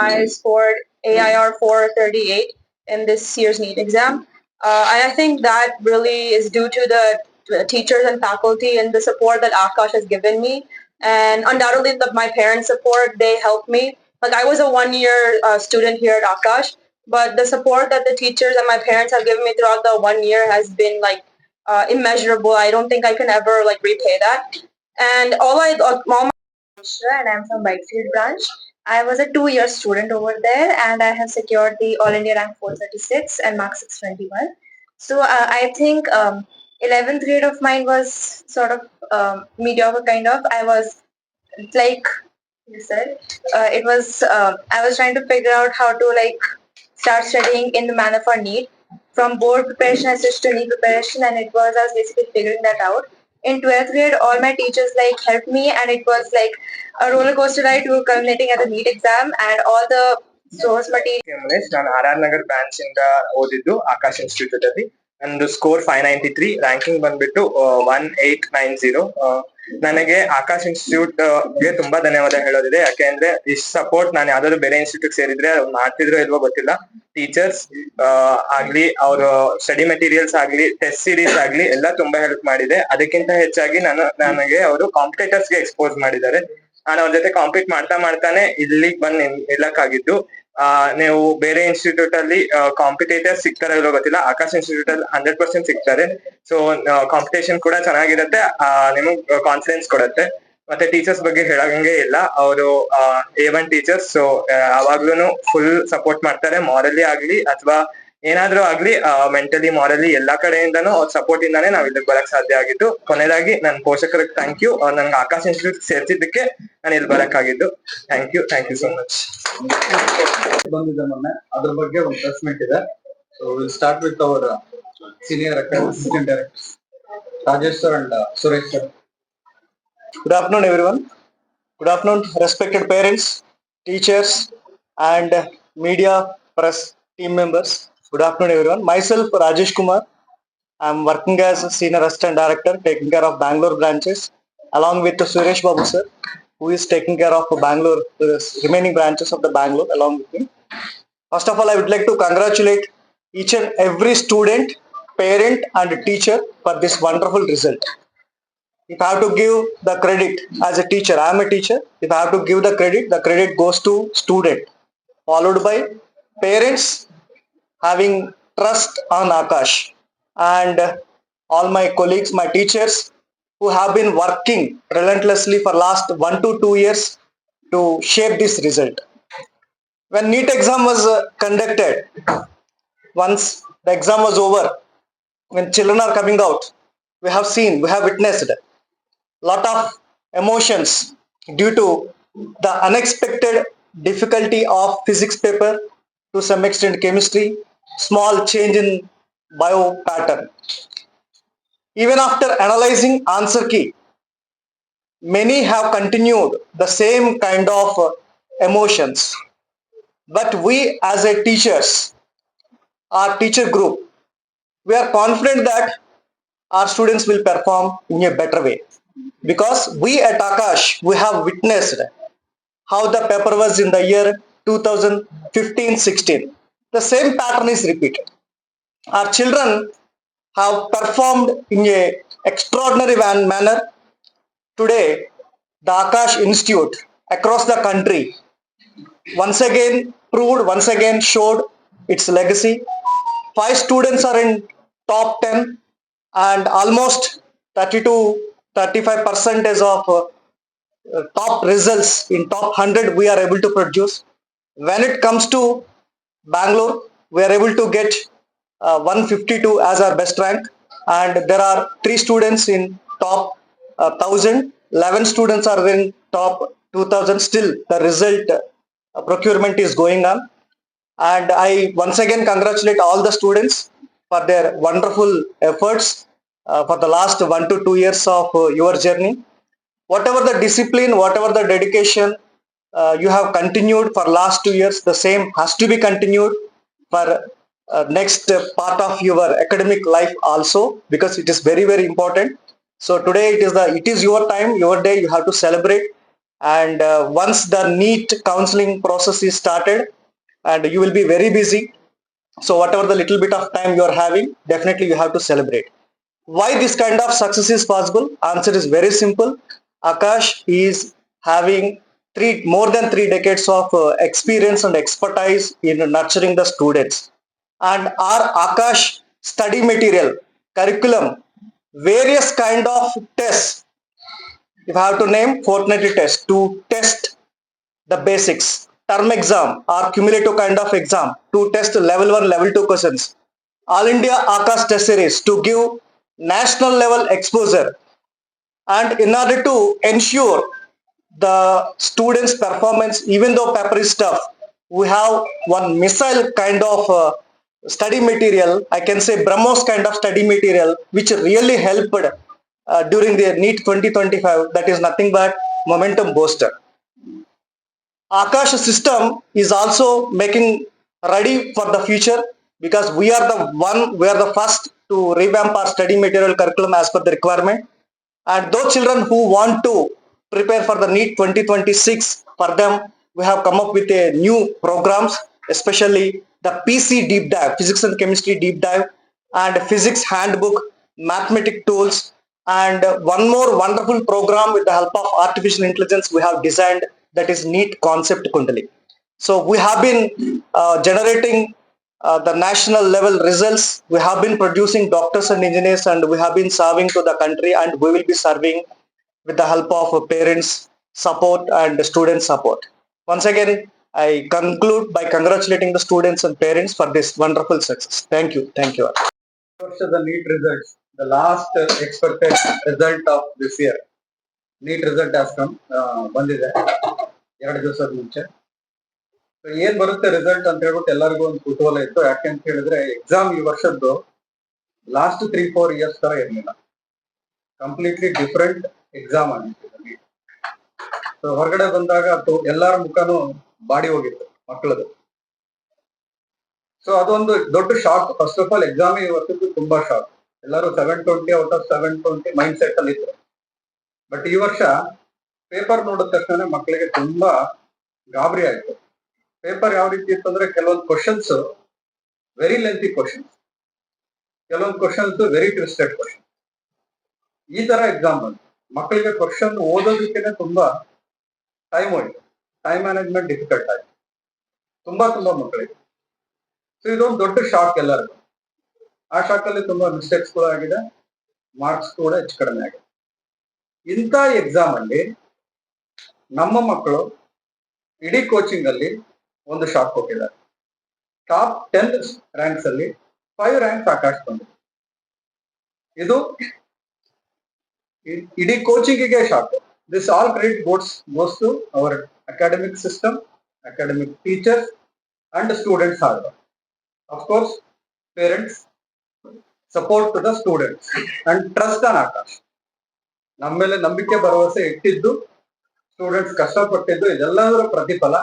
I scored AIR 438 in this year's NEET exam. Uh, and I think that really is due to the the teachers and faculty and the support that Akash has given me. And undoubtedly, the, my parents' support, they helped me. Like I was a one-year uh, student here at Akash, but the support that the teachers and my parents have given me throughout the one year has been like uh, immeasurable. I don't think I can ever like repay that. And all I, all my and I'm from Whitefield branch. I was a two-year student over there and I have secured the All India rank 436 and mark 621. So uh, I think um, 11th grade of mine was sort of um, mediocre kind of. I was like you said, uh, it was uh, I was trying to figure out how to like start studying in the manner for NEET. From board preparation, switched to NEET preparation, and it was I was basically figuring that out. In 12th grade, all my teachers like helped me, and it was like a roller coaster ride to culminating at the neat exam, and all the source material. ನಾನು R R Nagar branch ಇಂದ ಓದಿದ್ದು Akash institute ಅಲ್ಲಿ ನಂದು score five ninety three ranking ಬಂದ್ಬಿಟ್ಟು one eight nine zero ನನಗೆ ಆಕಾಶ್ ಇನ್ಸ್ಟಿಟ್ಯೂಟ್ಗೆ ತುಂಬಾ ಧನ್ಯವಾದ ಹೇಳೋದಿದೆ. ಯಾಕೆ ಅಂದ್ರೆ ಇಷ್ಟು ಸಪೋರ್ಟ್ ನಾನು ಯಾವ್ದಾದ್ರು ಬೇರೆ ಇನ್ಸ್ಟಿಟ್ಯೂಟ್ ಸೇರಿದ್ರೆ ಮಾಡ್ತಿದ್ರೋ ಇಲ್ವೋ ಗೊತ್ತಿಲ್ಲ. ಟೀಚರ್ಸ್ ಆಗ್ಲಿ, ಅವ್ರ ಸ್ಟಡಿ ಮೆಟೀರಿಯಲ್ಸ್ ಆಗ್ಲಿ ಟೆಸ್ಟ್ ಸೀರೀಸ್ ಆಗ್ಲಿ ಎಲ್ಲ ತುಂಬಾ ಹೆಲ್ಪ್ ಮಾಡಿದೆ. ಅದಕ್ಕಿಂತ ಹೆಚ್ಚಾಗಿ ನಾನು, ನನಗೆ ಅವರು ಕಾಂಪಿಟೇಟರ್ಸ್ಗೆ ಎಕ್ಸ್ಪೋಸ್ ಮಾಡಿದ್ದಾರೆ. ನಾನು ಅವ್ರ ಜೊತೆ ಕಾಂಪೀಟ್ ಮಾಡ್ತಾ ಮಾಡ್ತಾನೆ ಇಲ್ಲಿಗೆ ಬಂದು ನಿಲ್ಲಕ್ಕಾಗಿದ್ದು. ನೀವು ಬೇರೆ ಇನ್ಸ್ಟಿಟ್ಯೂಟ್ ಅಲ್ಲಿ ಕಾಂಪಿಟೇಟರ್ ಸಿಗ್ತಾರೆ ಇಲ್ಲೋ ಗೊತ್ತಿಲ್ಲ. ಆಕಾಶ್ ಇನ್ಸ್ಟಿಟ್ಯೂಟ್ ಅಲ್ಲಿ ಹಂಡ್ರೆಡ್ ಪರ್ಸೆಂಟ್ ಸಿಗ್ತಾರೆ. ಸೊ ಕಾಂಪಿಟೇಷನ್ ಕೂಡ ಚೆನ್ನಾಗಿರುತ್ತೆ. ನಿಮಗ್ ಕಾನ್ಫಿಡೆನ್ಸ್ ಕೊಡುತ್ತೆ. ಮತ್ತೆ ಟೀಚರ್ಸ್ ಬಗ್ಗೆ ಹೇಳಂಗೆ ಇಲ್ಲ. ಅವರು ಎ ಒನ್ ಟೀಚರ್ಸ್ ಸೊ ಯಾವಾಗ್ಲೂ ಫುಲ್ ಸಪೋರ್ಟ್ ಮಾಡ್ತಾರೆ. ಮಾರಲಿ ಆಗ್ಲಿ ಅಥವಾ ಏನಾದ್ರೂ ಆಗ್ಲಿ ಮೆಂಟಲಿ ಮಾರಲಿ ಎಲ್ಲಾ ಕಡೆಯಿಂದನೂ ಅವ್ರ ಸಪೋರ್ಟ್ ಇಂದಾನೇ ನಾವ್ ಇಲ್ಲಿಗೆ ಬರಕ್ ಸಾಧ್ಯ ಆಗಿದ್ದು. ಕೊನೆಯದಾಗಿ ನನ್ನ ಪೋಷಕರಿಗೆ ಥ್ಯಾಂಕ್ ಯು ನನ್ಗೆ ಆಕಾಶ ಇನ್ಸ್ಟಿಟ್ಯೂಟ್ ಸೇರ್ಸಿದ್ದಕ್ಕೆ ನಾನು ಇಲ್ಲಿ ಬರಕ್ಕಾಗಿದ್ದು. Thank you thank you so much ಬಂದಿದೆ ಮೊನ್ನೆ. ಅದ್ರ ಬಗ್ಗೆ ಒಂದು ಪ್ರೆಸ್ ಮೀಟ್ ಇದೆ so will start with our senior assistant director Rajesh sir and Suresh sir good afternoon every one good afternoon respected parents teachers and media press team members. Good afternoon, everyone. Myself, Rajesh Kumar. I'm working as a senior assistant director, taking care of Bangalore branches, along with Suresh Babu sir, who is taking care of Bangalore, the remaining branches of the Bangalore, along with me. First of all, I would like to congratulate each and every student, parent, and teacher for this wonderful result if I have to give the credit as a teacher, I am a teacher. If I have to give the credit, the credit goes to student, followed by parents having trust on Akash, and all my colleagues, my teachers, who have been working relentlessly for last one to two years to shape this result. When NEET exam was uh, conducted, once the exam was over, when children are coming out, we have seen, we have witnessed lot of emotions due to the unexpected difficulty of physics paper to some extent chemistry small change in bio pattern. Even after analyzing answer key many have continued the same kind of uh, emotions. But we as a teachers our teacher group we are confident that our students will perform in a better way. Because we at Akash we have witnessed how the paper was in the year 2015-16. The same pattern is repeated. Our children have performed in a extraordinary man- manner. Today, the Akash Institute across the country once again proved, once again showed its legacy. Five students are in top 10 and almost 32 35 percentage of uh, top results in top 100 we are able to produce when it comes to bangalore we are able to get uh, 152 as our best rank. And there are three students in top uh, 1000 11 students are in top 2000 still the result uh, procurement is going on. And i once again congratulate all the students for their wonderful efforts uh, for the last one to two years of uh, your journey. Whatever the discipline, whatever the dedication uh, you have continued for last two years, the same has to be continued for uh, next uh, part of your academic life also because it is very very important. So today it is the it is your time, your day. You have to celebrate And uh, once the neat counseling process is started, and you will be very busy. So whatever the little bit of time you are having, definitely you have to celebrate. Why this kind of success is possible? Answer is very simple. Akash is having three more than three decades of uh, experience and expertise in nurturing the students. And our Akash study material, curriculum, various kind of tests. If I have to name fortnightly test to test the basics, term exam or cumulative kind of exam to test level 1, level 2 questions. All India Akash test series to give national level exposure and in order to ensure the students performance even though paper is tough we have one missile kind of uh, study material i can say brahmos kind of study material which really helped uh, during the neat 2025 that is nothing but momentum booster. Akash system is also making ready for the future because we are the one we are the first to revamp our study material curriculum as per the requirement. And those children who want to prepare for the NEET 2026 for them we have come up with a new programs especially the pc deep dive physics and chemistry deep dive and physics handbook mathematic tools and one more wonderful program with the help of artificial intelligence we have designed that is neat concept kundali so we have been uh, generating uh, the national level results. We have been producing doctors and engineers, and we have been serving to the country, and we will be serving with the help of parents' support and student support. Once again, I conclude by congratulating the students and parents for this wonderful success. Thank you. Thank you. First the NEET results, the last expected result of this year. NEET result ಆಸ್ಕಮ್ ಬಂದಿದೆ ಎರಡು ದಿವಸದ ಮುಂಚೆ ಏನ್ ಬರುತ್ತೆ result ಅಂತ ಹೇಳ್ಬಿಟ್ಟು ಎಲ್ಲರಿಗೂ ಒಂದು ಕುತೂಹಲ ಇತ್ತು ಯಾಕೆ ಅಂತ ಹೇಳಿದ್ರೆ ಎಕ್ಸಾಮ್ ಈ ವರ್ಷದ್ದು ಲಾಸ್ಟ್ ತ್ರೀ ಫೋರ್ ಇಯರ್ಸ್ ತರ ಇರಲಿಲ್ಲ ಕಂಪ್ಲೀಟ್ಲಿ ಡಿಫ್ರೆಂಟ್ ಎಕ್ಸಾಮ್ ಆಗಿತ್ತು ಹೊರಗಡೆ ಬಂದಾಗ ಎಲ್ಲರ ಮುಖನೂ ಬಾಡಿ ಹೋಗಿತ್ತು ಮಕ್ಕಳದು ಸೊ ಅದೊಂದು ದೊಡ್ಡ shock first of all exam ಇವತ್ತಿದ್ದು ತುಂಬಾ ಶಾಕ್ ಎಲ್ಲರೂ seven twenty out of seven twenty mind set ಅಲ್ಲಿ ಇತ್ತು ಬಟ್ ಈ ವರ್ಷ ಪೇಪರ್ ನೋಡಿದ ತಕ್ಷಣ ಮಕ್ಕಳಿಗೆ ತುಂಬಾ ಗಾಬರಿ ಆಯ್ತು. ಪೇಪರ್ ಯಾವ ರೀತಿ ಇತ್ತು ಅಂದ್ರೆ ಕೆಲವೊಂದು ಕ್ವಶನ್ಸ್ ವೆರಿ ಲೆಂತಿ ಕ್ವಶನ್ಸ್ ಕೆಲವೊಂದು ಕ್ವಶನ್ಸ್ ವೆರಿ ಟ್ವಿಸ್ಟೆಡ್ ಕ್ವಶನ್ ಈ ತರ ಎಕ್ಸಾಮ್ ಬಂತು. ಮಕ್ಕಳಿಗೆ ಕ್ವಶನ್ ಓದೋದಕ್ಕೆ ತುಂಬಾ ಟೈಮ್ ಹೋಯ್ತು. ಟೈಮ್ ಮ್ಯಾನೇಜ್ಮೆಂಟ್ ಡಿಫಿಕಲ್ಟ್ ಆಯ್ತು. ತುಂಬಾ ತುಂಬಾ ಮಕ್ಕಳಿಗೆ. ಸೊ ಇದೊಂದು ದೊಡ್ಡ ಶಾಕ್ ಎಲ್ಲರಿಗೂ. ಆ ಶಾಕ್ ಅಲ್ಲಿ ತುಂಬಾ ಮಿಸ್ಟೇಕ್ಸ್ ಕೂಡ ಆಗಿದೆ. ಮಾರ್ಕ್ಸ್ ಕೂಡ ಹೆಚ್ಚು ಕಡಿಮೆ ಆಗಿದೆ. ಇಂಥ ಎಕ್ಸಾಮ್ ಅಲ್ಲಿ ನಮ್ಮ ಮಕ್ಕಳು ಇಡೀ ಕೋಚಿಂಗ್ ಅಲ್ಲಿ ಒಂದು ಶಾಕ್ ಕೊಟ್ಟಿದ್ದಾರೆ. ಟಾಪ್ ಟೆನ್ ರ್ಯಾಂಕ್ಸ್ ಅಲ್ಲಿ ಫೈವ್ ರ್ಯಾಂಕ್ಸ್ ಆಕಾಶ್ ಬಂದಿದೆ ಇದು ಇಡೀ ಕೋಚಿಂಗಿಗೆ shock this all credit boards goes to our academic system academic teachers and students hard work of course, parents the students and trust on Akash. ನಮ್ಮ ಮೇಲೆ ನಂಬಿಕೆ ಭರವಸೆ ಇಟ್ಟಿದ್ದು ಸ್ಟೂಡೆಂಟ್ಸ್ ಕಷ್ಟಪಟ್ಟಿದ್ದು ಇದೆಲ್ಲದರ ಪ್ರತಿಫಲ.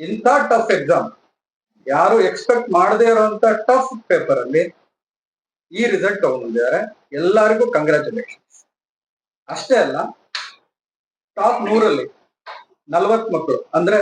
ಇಂಥ ಟಫ್ ಎಕ್ಸಾಮ್ ಯಾರು ಎಕ್ಸ್ಪೆಕ್ಟ್ ಮಾಡದೇ ಇರುವಂತ ಟಫ್ ಪೇಪರ್ ಅಲ್ಲಿ ಈ ರಿಸಲ್ಟ್ ತಗೊಂಡಿದ್ದಾರೆ ಎಲ್ಲರಿಗೂ ಕಂಗ್ರ್ಯಾಚುಲೇಷನ್ಸ್ ಅಷ್ಟೇ ಅಲ್ಲ ಟಾಪ್ ನೂರಲ್ಲಿ ನಲವತ್ ಮಕ್ಕಳು, ಅಂದ್ರೆ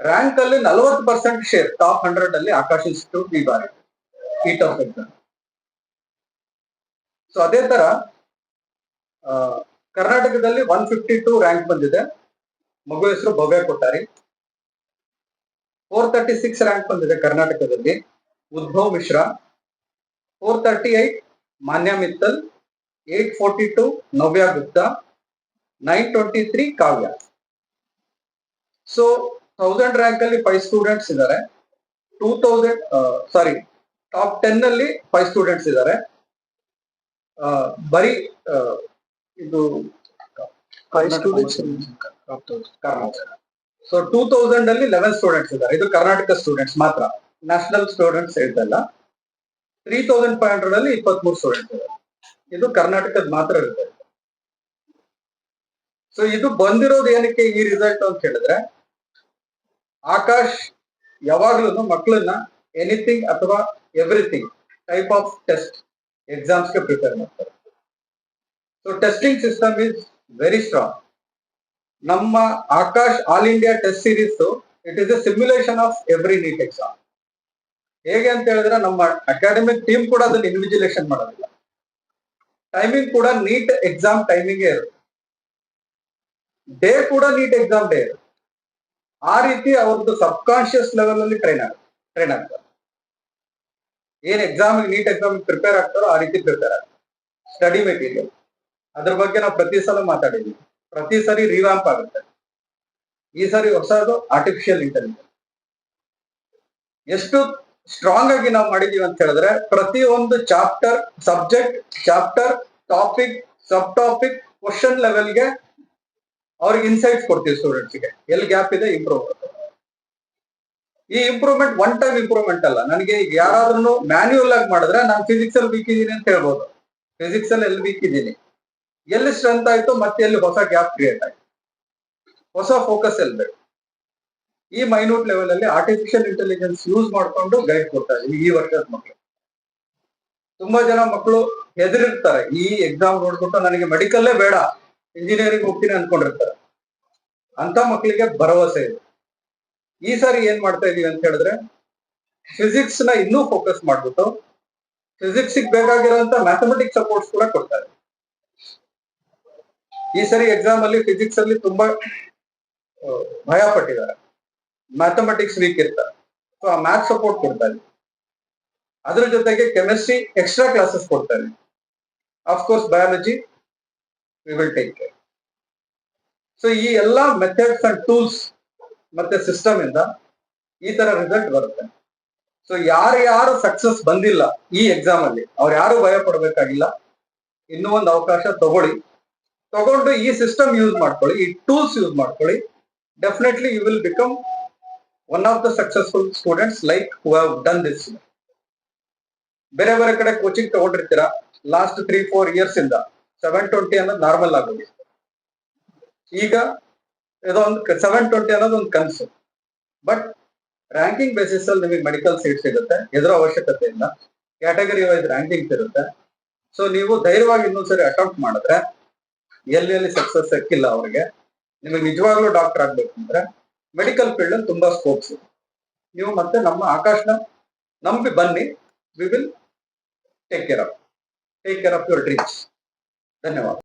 ರ್ಯಾಂಕ್ ಅಲ್ಲಿ ನಲವತ್ತು ಪರ್ಸೆಂಟ್ ಶೇರ್ ಟಾಪ್ ಹಂಡ್ರೆಡ್ ಅಲ್ಲಿ ಆಕಾಶ್ ಇನ್ಸ್ಟಿಟ್ಯೂಟ್ ಈ ಬಾರಿ ಈಟ್ ಆಫ್ ಸೊ ಅದೇ ತರ ಕರ್ನಾಟಕದಲ್ಲಿ ಒನ್ ಫಿಫ್ಟಿ ಟೂ ರ್ಯಾಂಕ್ ಬಂದಿದೆ. ಮಗು ಹೆಸರು Bhavya Kottari four thirty six rank ಬಂದಿದೆ ಕರ್ನಾಟಕದಲ್ಲಿ, Udbhav Mishra. Four thirty eight Manya Mittal. Eight forty two Navya Gupta nine twenty three Kavya. So thousand rank ಅಲ್ಲಿ five students ಇದ್ದಾರೆ. Two thousand sorry top ten ಅಲ್ಲಿ five students ಇದ್ದಾರೆ. ಬರೀ ಇದು five students Karnataka so two thousand ಅಲ್ಲಿ eleven students ಇದ್ದಾರೆ. ಇದು Karnataka students ಮಾತ್ರ. ನ್ಯಾಷನಲ್ ಸ್ಟೂಡೆಂಟ್ಸ್ ಹೇಳ್ತಲ್ಲ ತ್ರೀ ತೌಸಂಡ್ ಫೈವ್ ಹಂಡ್ರೆಡ್ ಅಲ್ಲಿ ಇಪ್ಪತ್ಮೂರು ಸ್ಟೂಡೆಂಟ್ಸ್ ಇದ್ದಾರೆ. ಇದು ಕರ್ನಾಟಕದ ಮಾತ್ರ ಇರುತ್ತೆ. ಸೊ ಇದು ಬಂದಿರೋದು ಏನಕ್ಕೆ ಈ ರಿಸಲ್ಟ್ ಅಂತ ಹೇಳಿದ್ರೆ, ಆಕಾಶ್ ಯಾವಾಗ್ಲೂ ಮಕ್ಕಳನ್ನ ಎನಿಥಿಂಗ್ ಅಥವಾ ಎವ್ರಿಥಿಂಗ್ ಟೈಪ್ ಆಫ್ ಟೆಸ್ಟ್ ಎಕ್ಸಾಮ್ಸ್ಗೆ ಪ್ರಿಪೇರ್ ಮಾಡ್ತಾರೆ. So testing system is very strong ನಮ್ಮ Akash all India test series it is a simulation of every NEET exam ಹೇಗೆ ಅಂತ ಹೇಳಿದ್ರೆ, ನಮ್ಮ ಅಕಾಡೆಮಿಕ್ ಟೀಮ್ ಕೂಡ ಅದನ್ನ ಇನ್ವಿಜಿಲೇಷನ್ ಮಾಡೋದಿಲ್ಲ. ಟೈಮಿಂಗ್ ಕೂಡ ನೀಟ್ ಎಕ್ಸಾಮ್ ಟೈಮಿಂಗ್ ಇರುತ್ತೆ. ಡೇ ಕೂಡ ನೀಟ್ ಎಕ್ಸಾಮ್ ಡೇ ಇರುತ್ತೆ. ಆ ರೀತಿ ಅವ್ರದ್ದು ಸಬ್ ಕಾನ್ಶಿಯಸ್ ಲೆವೆಲ್ ಅಲ್ಲಿ ಟ್ರೈನ್ ಆಗುತ್ತೆ ಟ್ರೈನ್ ಆಗ್ತಾರೆ. ಏನ್ ಎಕ್ಸಾಮ್ ನೀಟ್ ಎಕ್ಸಾಮ್ ಪ್ರಿಪೇರ್ ಆಗ್ತಾರೋ ಆ ರೀತಿ ಪ್ರಿಪೇರ್ ಆಗ್ತಾರೆ. ಸ್ಟಡಿ ಮೆಟೀರಿಯಲ್ ಅದ್ರ ಬಗ್ಗೆ ನಾವು ಪ್ರತಿ ಸಲ ಮಾತಾಡಿದ್ವಿ. ಪ್ರತಿ ಸರಿ ರಿವ್ಯಾಂಪ್ ಆಗುತ್ತೆ. ಈ ಸರಿ ಹೊಸದು ಆರ್ಟಿಫಿಷಿಯಲ್ ಇಂಟೆಲಿಜೆನ್ಸ್ ಎಷ್ಟು ಸ್ಟ್ರಾಂಗ್ ಆಗಿ ನಾವು ಮಾಡಿದೀವಿ ಅಂತ ಹೇಳಿದ್ರೆ ಪ್ರತಿ ಒಂದು chapter subject chapter topic sub topic question ಲೆವೆಲ್ಗೆ ಅವ್ರಿಗೆ ಇನ್ಸೈಟ್ಸ್ ಕೊಡ್ತೀವಿ ಸ್ಟೂಡೆಂಟ್ಸ್ಗೆ ಎಲ್ಲಿ ಗ್ಯಾಪ್ ಇದೆ ಇಂಪ್ರೂವ್ ಈ ಇಂಪ್ರೂವ್ಮೆಂಟ್ ಒನ್ ಟೈಮ್ ಇಂಪ್ರೂವ್ಮೆಂಟ್ ಅಲ್ಲ. ನನಗೆ ಈಗ ಯಾರಾದ್ರೂ ಮ್ಯಾನ್ಯುವಲ್ ಆಗಿ ಮಾಡಿದ್ರೆ ನಾನು ಫಿಸಿಕ್ಸ್ ಅಲ್ಲಿ ವೀಕ್ ಇದ್ದೀನಿ ಅಂತ ಹೇಳ್ಬೋದು. ಫಿಸಿಕ್ಸ್ ಅಲ್ಲಿ ಎಲ್ಲಿ ವೀಕ್ ಇದ್ದೀನಿ? ಎಲ್ಲಿ ಸ್ಟ್ರೆಂತ್ ಆಯ್ತು ಮತ್ತೆ ಎಲ್ಲಿ ಹೊಸ ಗ್ಯಾಪ್ ಕ್ರಿಯೇಟ್ ಆಯ್ತು? ಹೊಸ ಫೋಕಸ್ ಎಲ್ಲಿ ಬೇಕು? ಈ ಮೈನ್ಯೂಟ್ ಲೆವೆಲ್ ಅಲ್ಲಿ ಆರ್ಟಿಫಿಷಿಯಲ್ ಇಂಟೆಲಿಜೆನ್ಸ್ ಯೂಸ್ ಮಾಡ್ಕೊಂಡು ಗೈಡ್ ಕೊಡ್ತಾ ಇದೀವಿ ಈ ವರ್ಷದ ಮಕ್ಕಳು ತುಂಬಾ ಜನ ಮಕ್ಕಳು ಹೆದರಿರ್ತಾರೆ. ಈ ಎಕ್ಸಾಮ್ ನೋಡ್ಬಿಟ್ಟು ನನಗೆ ಮೆಡಿಕಲ್ಲೇ ಬೇಡ. ಇಂಜಿನಿಯರಿಂಗ್ ಹೋಗ್ತೀನಿ ಅನ್ಕೊಂಡಿರ್ತಾರೆ. ಅಂತ ಮಕ್ಕಳಿಗೆ ಭರವಸೆ ಇದೆ. ಈ ಸಾರಿ ಏನ್ ಮಾಡ್ತಾ ಇದೀವಿ ಅಂತ ಹೇಳಿದ್ರೆ ಫಿಸಿಕ್ಸ್ನ ಇನ್ನೂ ಫೋಕಸ್ ಮಾಡ್ಬಿಟ್ಟು ಫಿಸಿಕ್ಸ್ ಬೇಕಾಗಿರೋಂತ ಮ್ಯಾಥಮೆಟಿಕ್ಸ್ ಸಪೋರ್ಟ್ಸ್ ಕೂಡ ಕೊಡ್ತಾರೆ. ಈ ಸರಿ ಎಕ್ಸಾಮ್ ಅಲ್ಲಿ ಫಿಸಿಕ್ಸ್ ಅಲ್ಲಿ ತುಂಬಾ ಭಯ ಪಟ್ಟಿದ್ದಾರೆ ಮ್ಯಾಥಮೆಟಿಕ್ಸ್ ವೀಕ್ ಇರ್ತಾರೆ ಸೊ ಆ ಮ್ಯಾಥ್ ಸಪೋರ್ಟ್ ಕೊಡ್ತಾರೆ ಅದ್ರ ಜೊತೆಗೆ ಕೆಮಿಸ್ಟ್ರಿ ಎಕ್ಸ್ಟ್ರಾ ಕ್ಲಾಸಸ್ ಕೊಡ್ತಾರೆ of course course biology we will take care so ಈ ಎಲ್ಲ ಮೆಥಡ್ಸ್ ಅಂಡ್ ಟೂಲ್ಸ್ ಮತ್ತೆ ಸಿಸ್ಟಮ್ ಇಂದ ಈ ತರ ರಿಸಲ್ಟ್ ಬರುತ್ತೆ. ಸೊ ಯಾರು ಯಾರು ಸಕ್ಸಸ್ ಬಂದಿಲ್ಲ ಈ ಎಕ್ಸಾಮ್ ಅಲ್ಲಿ, ಅವ್ರು ಯಾರು ಭಯ ಪಡ್ಬೇಕಾಗಿಲ್ಲ, ಇನ್ನೂ ಒಂದು ಅವಕಾಶ ತಗೊಳ್ಳಿ. ತಗೊಂಡು ಈ ಸಿಸ್ಟಮ್ ಯೂಸ್ ಮಾಡ್ಕೊಳ್ಳಿ, ಈ ಟೂಲ್ಸ್ ಯೂಸ್ ಮಾಡ್ಕೊಳ್ಳಿ. Definitely you will become one of the successful students like who have done this ಬೇರೆ ಬೇರೆ ಕಡೆ ಕೋಚಿಂಗ್ ತಗೊಂಡಿರ್ತೀರಾ? ಲಾಸ್ಟ್ ತ್ರೀ ಫೋರ್ ಇಯರ್ಸ್ ಇಂದ ಸೆವೆನ್ ಟ್ವೆಂಟಿ ಅನ್ನೋದು ನಾರ್ಮಲ್ ಆಗೋದು. ಈಗ ಇದೊಂದು ಸೆವೆನ್ ಟ್ವೆಂಟಿ ಅನ್ನೋದು ಒಂದು ಕನಸು. ಬಟ್ ರ್ಯಾಂಕಿಂಗ್ ಬೇಸಿಸ್ ಅಲ್ಲಿ ನಿಮಗೆ ಮೆಡಿಕಲ್ ಸೀಟ್ ಸಿಗುತ್ತೆ. ಎದುರ ಅವಶ್ಯಕತೆ ಇಲ್ಲ. ಕ್ಯಾಟಗರಿ ವೈಸ್ ರ್ಯಾಂಕಿಂಗ್ ಇರುತ್ತೆ. ಸೊ ನೀವು ಧೈರ್ಯವಾಗಿ ಇನ್ನೊಂದ್ಸರಿ ಅಟೆಂಪ್ಟ್ ಮಾಡಿದ್ರೆ, ಎಲ್ಲಿ ಎಲ್ಲಿ ಸಕ್ಸಸ್ ಸಿಕ್ಕಿಲ್ಲ ಅವ್ರಿಗೆ, ನಿಮಗೆ ನಿಜವಾಗ್ಲೂ ಡಾಕ್ಟರ್ ಆಗ್ಬೇಕು ಅಂದ್ರೆ ಮೆಡಿಕಲ್ ಫೀಲ್ಡ್ ಅಲ್ಲಿ ತುಂಬಾ ಸ್ಕೋಪ್ಸ್ ನೀವು ಮತ್ತೆ ನಮ್ಮ ಆಕಾಶನ ನಂಬಿ ಬನ್ನಿ. We will take care of take care of your dreams ಧನ್ಯವಾದ.